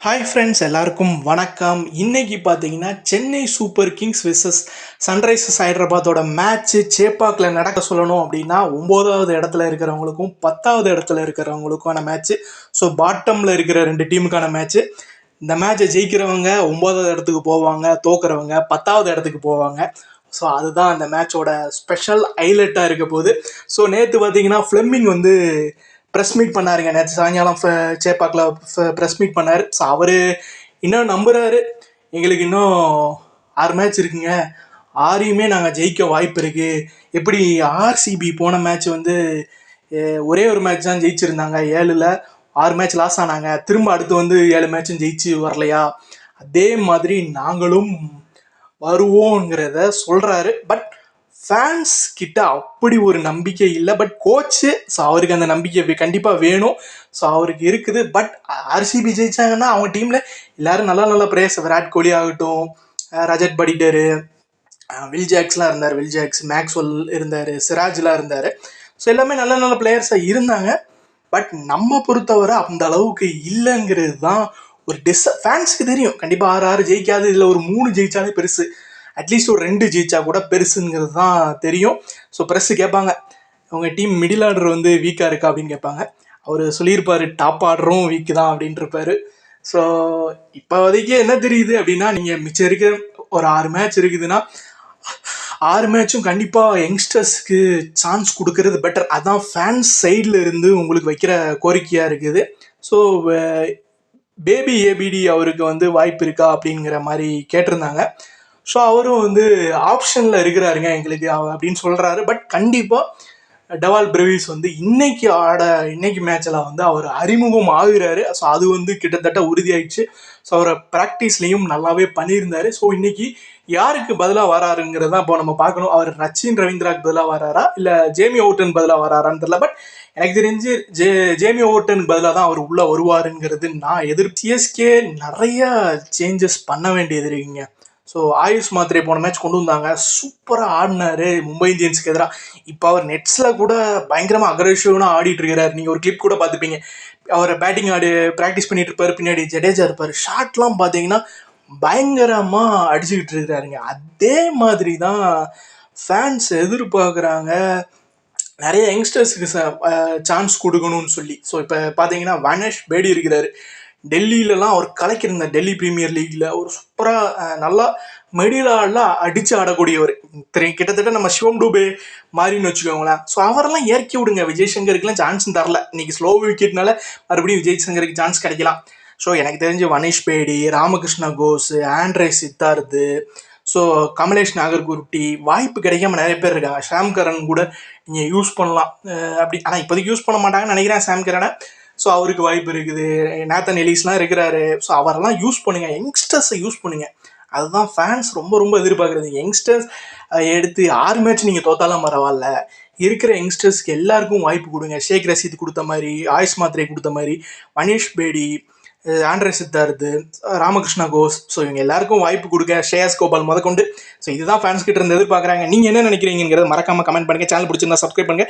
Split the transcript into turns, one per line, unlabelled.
Hi friends எல்லாருக்கும் வணக்கம். இன்னைக்கு பார்த்தீங்கன்னா Chennai super kings versus sunrisers ஹைதராபாத்தோட match சேப்பாக்கில் நடக்க சொல்லணும் அப்படின்னா ஒம்போதாவது இடத்துல இருக்கிறவங்களுக்கும் பத்தாவது இடத்துல இருக்கிறவங்களுக்கான மேட்ச்சு ஸோ பாட்டமில் இருக்கிற ரெண்டு டீமுக்கான மேட்ச்சு இந்த மேட்சை ஜெயிக்கிறவங்க ஒம்போதாவது இடத்துக்கு போவாங்க தோக்குறவங்க பத்தாவது இடத்துக்கு போவாங்க. ஸோ அதுதான் அந்த மேட்சோட ஸ்பெஷல் ஹைலைட்டாக இருக்க போகுது. ஸோ நேற்று பார்த்தீங்கன்னா ஃப்ளெம்மிங் வந்து ப்ரெஸ் மீட் பண்ணாருங்க. நேற்று சாயங்காலம் ஃப- சேப்பாக்கில் ப்ரெஸ் மீட் பண்ணார். ஸோ அவர் இன்னும் நம்புகிறாரு எங்களுக்கு இன்னும் ஆறு மேட்ச் இருக்குங்க. ஆறையுமே நாங்கள் ஜெயிக்க வாய்ப்பு இருக்குது எப்படி ஆர்சிபி போன மேட்ச் வந்து ஒரே ஒரு மேட்ச் தான் ஜெயிச்சிருந்தாங்க. ஏழில் ஆறு மேட்ச் லாஸ் ஆனாங்க. திரும்ப அடுத்து வந்து ஏழு மேட்சும் ஜெயிச்சு வரலையா? அதே மாதிரி நாங்களும் வருவோங்கிறத சொல்கிறாரு பட் ஃபேன்ஸ் கிட்ட அப்படி ஒரு நம்பிக்கை இல்லை. பட் கோச்சு ஸோ அவருக்கு அந்த நம்பிக்கை கண்டிப்பாக வேணும். ஸோ அவருக்கு இருக்குது. பட் ஆர்சிபி ஜெயிச்சாங்கன்னா அவங்க டீமில் எல்லாரும் நல்ல நல்ல பிளேயர்ஸ் விராட் கோலி ஆகட்டும் ரஜத் படிடரு வில் ஜாக்ஸ்லாம் இருந்தார். வில் ஜாக்ஸ் மேக்ஸ்வெல் இருந்தார் சிராஜ்லாம் இருந்தார். ஸோ எல்லாமே நல்ல நல்ல பிளேயர்ஸாக இருந்தாங்க. பட் நம்ம பொறுத்தவரை அந்த அளவுக்கு இல்லைங்கிறது தான் ஒரு டிஸ் ஃபேன்ஸ்க்கு தெரியும். கண்டிப்பாக ஆறு ஆறு ஜெயிக்காது. இதில் ஒரு மூணு ஜெயிச்சாலே பெருசு. அட்லீஸ்ட் ஒரு ரெண்டு ஜெயிச்சா கூட பெருசுங்கிறது தான் தெரியும். ஸோ ப்ரெஸ்ஸு கேட்பாங்க. அவங்க டீம் மிடில் ஆர்டர் வந்து வீக்காக இருக்கா அப்படின்னு கேட்பாங்க. அவர் சொல்லியிருப்பார் டாப் ஆர்டரும் வீக் தான் அப்படின்ட்டு ஸோ இப்போதைக்கு என்ன தெரியுது அப்படின்னா நீங்கள் மிச்சம் இருக்கிற ஒரு ஆறு மேட்ச் இருக்குதுன்னா ஆறு மேட்சும் கண்டிப்பாக யங்ஸ்டர்ஸ்க்கு சான்ஸ் கொடுக்கறது பெட்டர் அதான் ஃபேன்ஸ் சைடில் இருந்து உங்களுக்கு வைக்கிற கோரிக்கையாக இருக்குது. ஸோ பேபி ஏபிடி அவருக்கு வந்து வாய்ப்பு இருக்கா அப்படிங்கிற மாதிரி கேட்டிருந்தாங்க. ஸோ அவரும் வந்து ஆப்ஷனில் இருக்கிறாருங்க எங்களுக்கு அப்படின்னு சொல்கிறாரு பட் கண்டிப்பாக டவால் பிரவிஸ் வந்து இன்னைக்கு ஆட இன்னைக்கு மேட்சில் வந்து அவர் அறிமுகம் ஆகுறாரு. ஸோ அது வந்து கிட்டத்தட்ட உறுதியாயிடுச்சு. ஸோ அவரை ப்ராக்டிஸ்லேயும் நல்லாவே பண்ணியிருந்தாரு. ஸோ இன்னைக்கு யாருக்கு பதிலாக வராருங்கிறத இப்போ நம்ம பார்க்கணும். அவர் ரச்சின் ரவீந்திராக்கு பதிலாக வராரா? இல்லை ஜேமி ஓட்டன் பதிலாக வராரான்னு தெரியல. பட் எனக்கு தெரிஞ்சு ஜே ஜேமி ஓட்டனுக்கு பதிலாக தான் அவர் உள்ளே வருவாருங்கிறது நான் எதிர் சிஎஸ்கே நிறைய சேஞ்சஸ் பண்ண வேண்டியது இருக்குங்க. ஸோ ஆயுஷ் மாத்திரை போன மேட்ச் கொண்டு வந்தாங்க. சூப்பராக ஆடினாரு மும்பை இந்தியன்ஸ்க்கு எதிராக இப்போ அவர் நெட்ஸில் கூட பயங்கரமாக அக்ரெசிவ்னா ஆடிட்டு இருக்கிறார் நீங்கள் ஒரு கிளிப் கூட பார்த்துப்பீங்க அவர் பேட்டிங் ஆடி ப்ராக்டிஸ் பண்ணிட்டு இருப்பார். பின்னாடி ஜடேஜா இருப்பார். ஷாட்லாம் பார்த்தீங்கன்னா பயங்கரமாக அடிச்சுக்கிட்டு இருக்கிறாருங்க. அதே மாதிரி தான் ஃபேன்ஸ் எதிர்பார்க்குறாங்க. நிறைய யங்ஸ்டர்ஸுக்கு சான்ஸ் கொடுக்கணும்னு சொல்லி. ஸோ இப்போ பார்த்தீங்கன்னா வனேஷ் பேடி இருக்கிறாரு. டெல்லியிலலாம் அவர் கலைக்கிருந்தார் டெல்லி ப்ரீமியர் லீக்ல ஒரு சூப்பராக நல்லா மெடிலாலாம் அடித்து ஆடக்கூடியவர். திரை- கிட்டத்தட்ட நம்ம சிவம் டூபே மாறின்னு வச்சுக்கோங்களேன். ஸோ அவரெல்லாம் இறக்கி விடுங்க. விஜய் சங்கருக்குலாம் சான்ஸும் தரல. இன்னைக்கு ஸ்லோ விக்கெட்னால மறுபடியும் விஜய் சங்கருக்கு சான்ஸ் கிடைக்கலாம். ஸோ எனக்கு தெரிஞ்சு வனேஷ் பேடி ராமகிருஷ்ணா கோஸ் ஆண்ட்ரே சித்தார்த்து ஸோ கமலேஷ் நாகர்குருட்டி வாய்ப்பு கிடைக்காம நிறைய பேர் இருக்காங்க. ஷாம் கரன் கூட நீங்கள் யூஸ் பண்ணலாம். அப்படி ஆனால் இப்போதைக்கு யூஸ் பண்ண மாட்டாங்கன்னு நினைக்கிறேன் ஷாம் கரனை ஸோ அவருக்கு வாய்ப்பு இருக்குது. நேத்தன் எலிஸ்லாம் இருக்கிறாரு. ஸோ அவரெல்லாம் யூஸ் பண்ணுங்க. யங்ஸ்டர்ஸை யூஸ் பண்ணுங்க. அதுதான் ஃபேன்ஸ் ரொம்ப ரொம்ப எதிர்பார்க்குறது. யங்ஸ்டர்ஸ் எடுத்து ஆறு மேட்ச் நீங்கள் தோத்தாலும் பரவாயில்ல. இருக்கிற யங்ஸ்டர்ஸ்க்கு எல்லாருக்கும் வாய்ப்பு கொடுங்க. ஷேக் ரசீத் கொடுத்த மாதிரி ஆயுஷ் மாத்திரை கொடுத்த மாதிரி மனிஷ் பேடி ஆண்ட்ரே சித்தார்த்து ராமகிருஷ்ணா கோஸ். ஸோ இவங்க எல்லாருக்கும் வாய்ப்பு கொடுங்க. ஷேயாஸ் கோபால் முதற்கொண்டு. ஸோ இதுதான் ஃபேன்ஸ் கிட்ட இருந்து எதிர்பார்க்குறாங்க. நீங்கள் என்ன நினைக்கிறீங்கிறத மறக்காமல் கமெண்ட் பண்ணுங்கள் சேனல் பிடிச்சிருந்தா சப்ஸ்கிரைப் பண்ணுங்க.